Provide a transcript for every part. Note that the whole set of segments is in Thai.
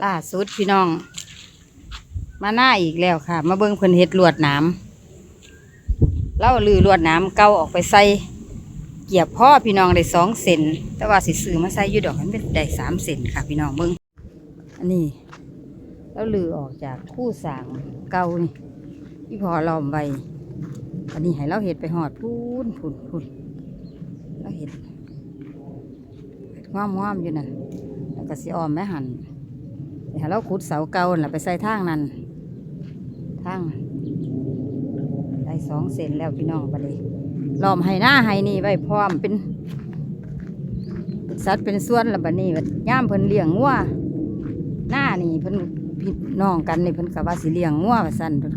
ล่าสุดพี่น้อง มาหน้าอีกแล้วค่ะ มาเบิ่งเพิ่นเฮ็ดลวดน้ำเล่าลือลวดน้ำเก่าออกไปใส่เกียบพ่อพี่น้องได้สองเซนแต่ว่าสิซื้อมาใส่ยู่ดอกมันเป็นได้สามเซนค่ะ พี่น้องเบิ่งอันนี้แล้วลือออกจากคู่สางเก่านี่ที่พอล้อมไว้อันนี้ให้เราเห็ดไปหอดพูนพูนพูนเราเห็ดห็ดง้อมง้อมอยู่นั่นแล้วก็สิออมแม่หัน เดี๋ยวเราขุดเสาเก่าน่ะไปใส่ทางนั้นทางได้สองเซนแล้วพี่น้องไปเลยล้อมให้หน้าให้นี่ไว้พร้อมเป็นสัตว์เป็นส่วนแล้วบัดนี้บัดย่ามเพิ่นเลี้ยงงัวหน้านี่เพิ่นพี่น้องกันนี่เพิ่นก็ว่าสิเลี้ยงงัวว่าซั่นเพิ่น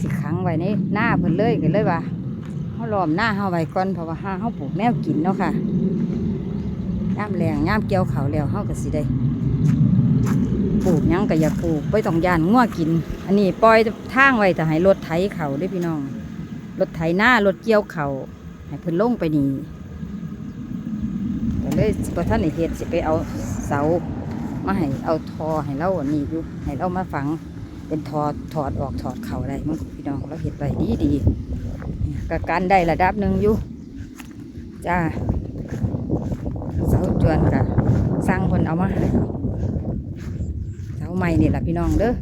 สิขังไว้ในหน้าเพิ่นเลยก็เลยว่าเฮาล้อมหน้าเฮาไว้ก่อนเพราะว่าหาเฮาปลูกแนวกินเนาะค่ะย่ามแรงย่ามเกี่ยวเขาแล้วเฮาก็สิได้ ปลูกยังก็อย่าปลูกไม่ต้องย่านงัวกิน อันนี้ปล่อยทางไว้แต่ให้รถไถเขาเด้พี่น้อง รถไถหน้ารถเกี่ยวเขาให้เพิ่นลงไปนี่ก็เลยพอท่านเฮ็ดสิไปเอาเสามาให้เอาทอให้เราอันนี้อยู่ให้เรามาฝัง เป็นทอถอดออกถอดเข่าได้มั้งพี่น้องเราเฮ็ดไปดีดีๆก็การได้ระดับหนึ่งอยู่จ้าเสาจวนกะสร้างคนเอามาให้ ใหม่นี่แหละพี่น้องเด้อ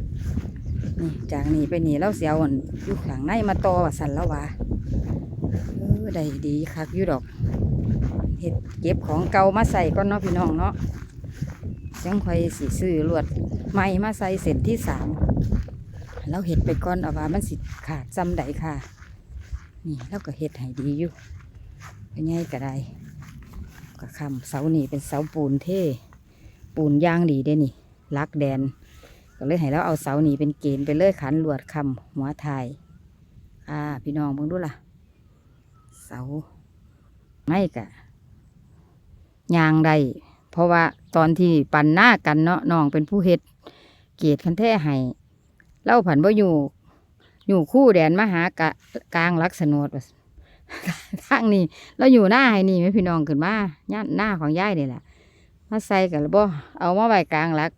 นี่จากนี่ไปนี่เราเสียวอันอยู่ข้างในมาต่อว่าสันแล้ววะเออได้ดีคักอยู่ดอกเห็ดเก็บของเก่ามาใส่ก่อนเนาะพี่น้องเนาะยังค่อยสิซื้อลวดใหม่มาใส่เส้นที่สามเราเห็ดไปก่อนเอาว่ามันสิขาดจำใดค่ะ นี่เราก็เห็ดให้ดีอยู่เป็นไงก็ได้ก็คำเสานี่เป็นเสาปูนเท่ปูนย่างดีเด้นี่ลักแดน ก็เลยให้เราเอาเสาหนีเป็นเกณฑ์ไปเลยขันลวดคำหัวไทยอ่าพี่น้องเบิ่งดูล่ะ เสาไม่กะยางได้เพราะว่าตอนที่ปั่นหน้ากันเนาะน้องเป็นผู้เฮ็ดเกียรติคันแท้ให้เล่าผันว่าอยู่อยู่คู่แดนมาหากะกลางลักษณดว่าทางนี้เราอยู่หน้าให้นี่ไหมพี่น้องขึ้นมาย่านหน้าของยายนี่แหละมาใส่กันแล้วบ่เอามาไว้กลางลัก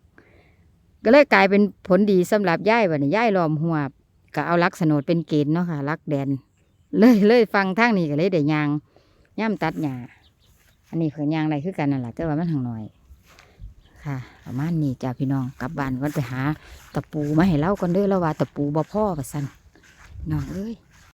ก็เลยกลายเป็นผลดีสำหรับย่ายวันนี้ย่ายล้อมหัวก็เอาลักษณดเป็นเกณฑ์เนาะค่ะลักแดน เลยเลยฟังทางนี้ก็เลยได้ยางย่ำตัดหญ้าอันนี้คือยางอะไรคือกันนั่นแหละแต่ว่ามันห่างหน่อย ค่ะประมาณนี้จ้าพี่น้องกลับบ้านก็ไปหา ตะปูมาให้เล่าก่อนเด้อแล้วว่าตะปูบ่พ่อว่าซั่นน้องเอ้ย